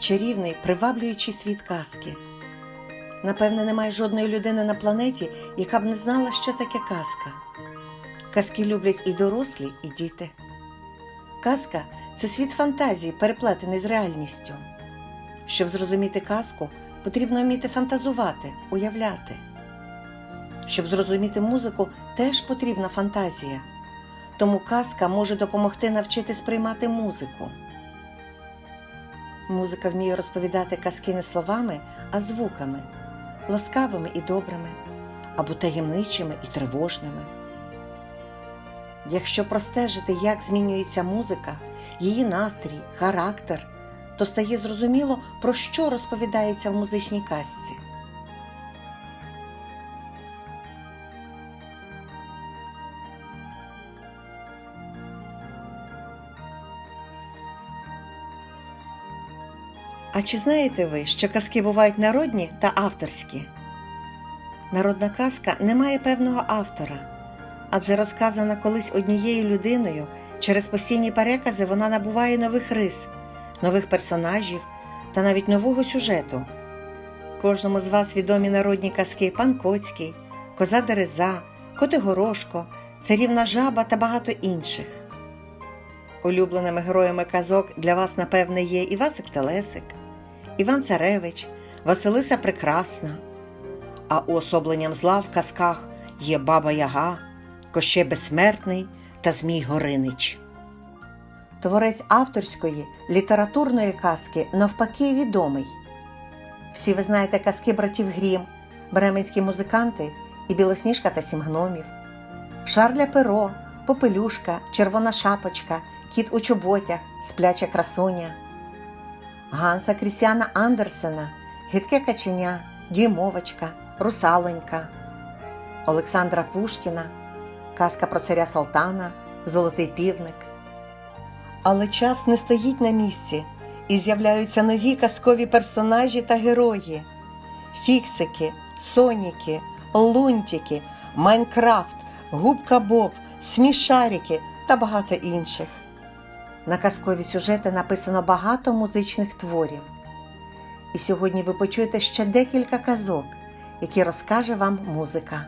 чарівний, приваблюючий світ казки. Напевне, немає жодної людини на планеті, яка б не знала, що таке казка. Казки люблять і дорослі, і діти. Казка це світ фантазії, переплетений з реальністю. Щоб зрозуміти казку, потрібно вміти фантазувати, уявляти. Щоб зрозуміти музику, теж потрібна фантазія. Тому казка може допомогти навчити сприймати музику. Музика вміє розповідати казки не словами, а звуками, ласкавими і добрими, або таємничими і тривожними. Якщо простежити, як змінюється музика, її настрій, характер, то стає зрозуміло, про що розповідається в музичній казці. А чи знаєте ви, що казки бувають народні та авторські? Народна казка не має певного автора, адже розказана колись однією людиною, через постійні перекази вона набуває нових рис, нових персонажів та навіть нового сюжету. Кожному з вас відомі народні казки Пан Коцький, Коза Дереза, Котигорошко, Царівна жаба та багато інших. Улюбленими героями казок для вас, напевне, є Івасик Телесик, Іван Царевич, Василиса Прекрасна. А уособленням зла в казках є Баба Яга, Кощей Безсмертний та Змій Горинич. Творець авторської літературної казки навпаки відомий. Всі ви знаєте казки братів Грім, бременські музиканти і Білосніжка та сім гномів, Шарля Перо, Попелюшка, Червона шапочка, Кіт у чоботях, Спляча красуня, Ганса Крісіана Андерсена, Гидке каченя, Дюймовочка, Русалонька, Олександра Пушкіна, Казка про царя Салтана, Золотий півник. Але час не стоїть на місці, і з'являються нові казкові персонажі та герої: Фіксики, Соніки, Лунтики, Майнкрафт, Губка Боб, Смішарики та багато інших. На казкові сюжети написано багато музичних творів. І сьогодні ви почуєте ще декілька казок, які розкаже вам музика.